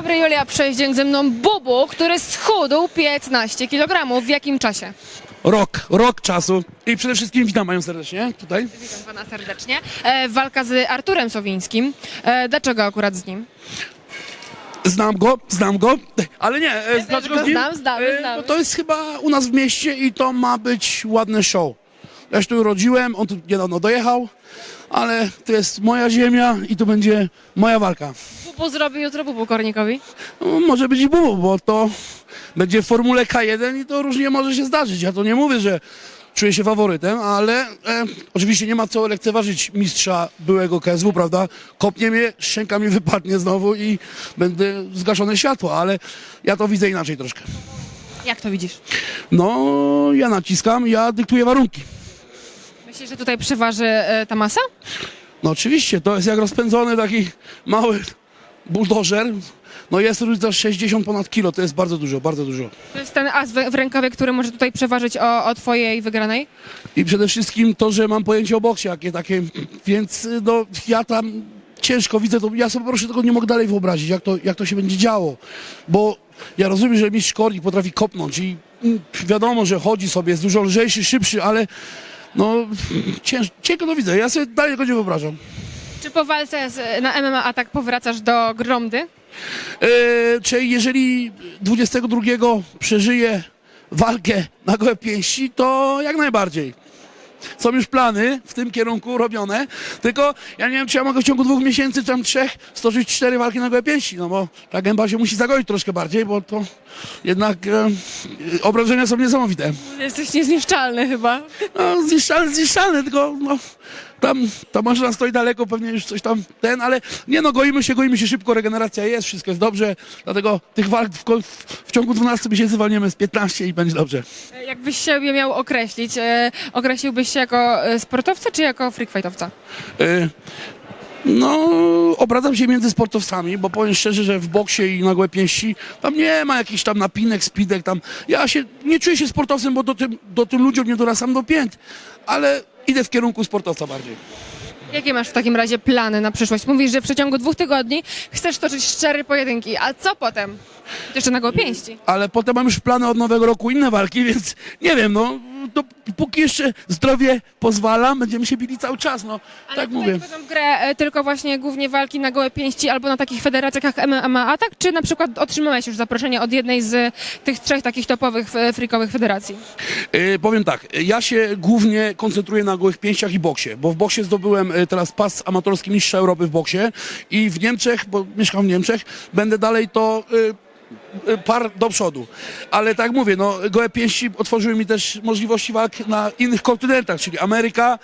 dobry, Julia Przeździeń ze mną Bubu, który schudł 15 kg. W jakim czasie? Rok, rok czasu. I przede wszystkim witam panią serdecznie tutaj. Witam pana serdecznie. E, walka z Arturem Sowińskim. E, dlaczego akurat z nim? Znam go, znam go, ale nie. e, dlaczego go z nim? znam, znamy, E, znamy. bo To jest chyba u nas w mieście i to ma być ładne show. Ja się tu urodziłem, on tu niedawno dojechał, ale to jest moja ziemia i tu będzie moja walka. Bubu zrobi jutro Bubu Kornikowi. No, może być i bubu, bo to będzie w Formule K1 i to różnie może się zdarzyć. Ja to nie mówię, że czuję się faworytem, ale e, oczywiście nie ma co lekceważyć mistrza byłego KSW, prawda? Kopnie mnie, szczęka mi wypadnie znowu i będę zgaszone światło, ale ja to widzę inaczej troszkę. Jak to widzisz? No, ja naciskam, ja dyktuję warunki. Myślisz, że tutaj przeważy e, ta masa? No oczywiście, to jest jak rozpędzony taki mały buldożer. No jest różnica 60 ponad kilo, to jest bardzo dużo, bardzo dużo. To jest ten as w, w rękawie, który może tutaj przeważyć o, o twojej wygranej? I przede wszystkim to, że mam pojęcie o boksie jakie takie, więc y, no ja tam ciężko widzę to, ja sobie po prostu tego nie mogę dalej wyobrazić, jak to, jak to się będzie działo, bo ja rozumiem, że mistrz Kornik potrafi kopnąć i mm, wiadomo, że chodzi sobie, jest dużo lżejszy, szybszy, ale no cięż, ciężko to widzę, ja sobie dalej tego nie wyobrażam. Czy po walce z, na MMA Atak powracasz do Gromdy? E, czyli jeżeli 22 przeżyję walkę na gołe pięści, to jak najbardziej. Są już plany w tym kierunku robione, tylko ja nie wiem, czy ja mogę w ciągu dwóch miesięcy, czy tam trzech, stoczyć cztery walki na gołe pięści, no bo ta gęba się musi zagoić troszkę bardziej, bo to jednak e, obrażenia są niesamowite. Jesteś niezniszczalny chyba. No, zniszczalny, zniszczalny, tylko no, tam ta maszyna stoi daleko, pewnie już coś tam ten, ale nie no, goimy się, goimy się szybko, regeneracja jest, wszystko jest dobrze, dlatego tych walk w, w ciągu 12 miesięcy walniemy z 15 i będzie dobrze. E, Jakbyś siebie miał określić, e, określiłbyś się jako e, sportowca czy jako freak fightowca? Y, No, obracam się między sportowcami, bo powiem szczerze, że w boksie i na gołe pięści tam nie ma jakichś tam napinek, spidek tam. Ja się nie czuję się sportowcem, bo do tym, do tym ludziom nie dorastam do pięt, ale idę w kierunku sportowca bardziej. Jakie masz w takim razie plany na przyszłość? Mówisz, że w przeciągu dwóch tygodni chcesz toczyć cztery pojedynki, a co potem? Jeszcze na gołe pięści. ale potem mam już plany od nowego roku inne walki, więc nie wiem, no, to póki jeszcze zdrowie pozwala, będziemy się bili cały czas, no, Ale tak tutaj mówię. wchodzą w grę e, tylko właśnie głównie walki na gołe pięści albo na takich federacjach jak MMA Atak, czy na przykład otrzymałeś już zaproszenie od jednej z tych trzech takich topowych e, freakowych federacji? E, powiem tak, ja się głównie koncentruję na gołych pięściach i boksie, bo w boksie zdobyłem e, teraz pas amatorski mistrza Europy w boksie i w Niemczech, bo mieszkam w Niemczech, będę dalej to e, e, par do przodu. Ale tak mówię, no gołe pięści otworzyły mi też możliwości walk na innych kontynentach, czyli Ameryka,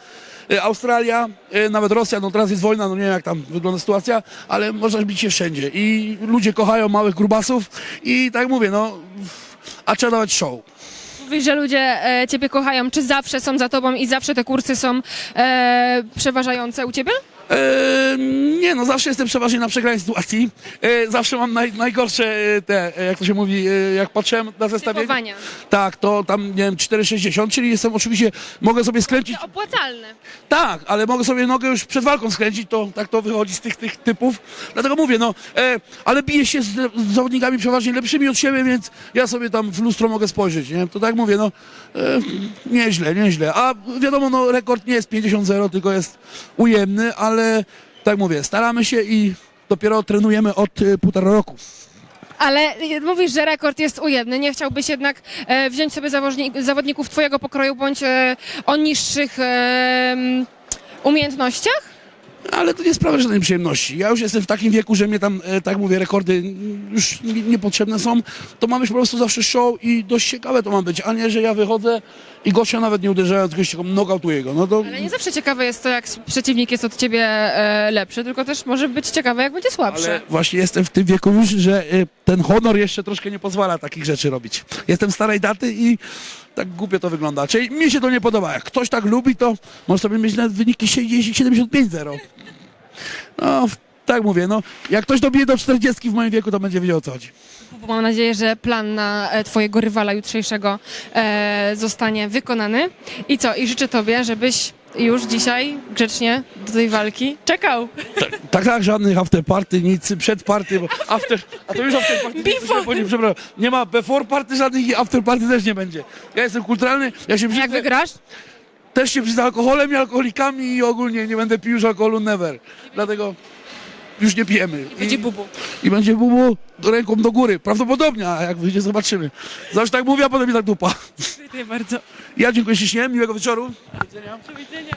e, Australia, e, nawet Rosja, no teraz jest wojna, no nie wiem jak tam wygląda sytuacja, ale można bić się wszędzie i ludzie kochają małych grubasów i tak mówię, no a trzeba dawać show. Mówisz, że ludzie e, ciebie kochają, czy zawsze są za tobą i zawsze te kursy są e, przeważające u ciebie? E, nie, no zawsze jestem przeważnie na przegranej sytuacji. E, zawsze mam naj, najgorsze e, te, e, jak to się mówi, e, jak patrzyłem na zestawienie. Typowania. Tak, to tam, nie wiem, 4,60, czyli jestem oczywiście, mogę sobie skręcić, To opłacalne. tak, ale mogę sobie nogę już przed walką skręcić, to tak to wychodzi z tych, tych typów. Dlatego mówię, no, e, ale biję się z, z zawodnikami przeważnie lepszymi od siebie, więc ja sobie tam w lustro mogę spojrzeć, nie? To tak mówię, no, e, nieźle, nieźle. A wiadomo, no, rekord nie jest 50-0, tylko jest ujemny, ale tak mówię, staramy się i dopiero trenujemy od e, półtora roku. Ale mówisz, że rekord jest ujemny. Nie chciałbyś jednak e, wziąć sobie zawodnik, zawodników twojego pokroju bądź e, o niższych e, m, umiejętnościach? Ale to nie sprawia żadnej przyjemności. Ja już jestem w takim wieku, że mnie tam, e, tak mówię, rekordy już nie- niepotrzebne są. To ma być po prostu zawsze show i dość ciekawe to ma być, a nie, że ja wychodzę i gościa nawet nie uderzając, gościa nokautuję go. No to Ale nie zawsze ciekawe jest to, jak przeciwnik jest od ciebie e, lepszy, tylko też może być ciekawe, jak będzie słabszy. ale właśnie jestem w tym wieku już, że e, ten honor jeszcze troszkę nie pozwala takich rzeczy robić. Jestem starej daty i tak głupio to wygląda. Czyli mi się to nie podoba. Jak ktoś tak lubi, to może sobie mieć nawet wyniki 75-0. No, tak mówię, no. Jak ktoś dobije do 40 w moim wieku, to będzie wiedział o co chodzi. Bo Mam nadzieję, że plan na e, twojego rywala jutrzejszego e, zostanie wykonany. I co? I życzę tobie, żebyś już dzisiaj grzecznie do tej walki czekał. Tak, tak, żadnych after party, nic przed party, bo after, a to już after party. Before. Nie, nie, przepraszam, nie ma before party żadnych i after party też nie będzie. Ja jestem kulturalny, ja się Jak brzydzę, wygrasz? też się brzydzę alkoholem i alkoholikami i ogólnie nie będę pił już alkoholu never. Dlatego już nie pijemy. Będzie I, bubu. I będzie bubu ręką do góry. Prawdopodobnie, a jak wyjdzie zobaczymy. Zawsze tak mówię, a potem mi tak dupa. Dziękuję bardzo. Ja dziękuję ślicznie, miłego wieczoru. Do widzenia.